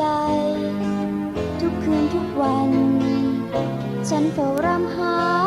ใจ ทุกคืนทุกวัน ฉันเฝ้ารำไห้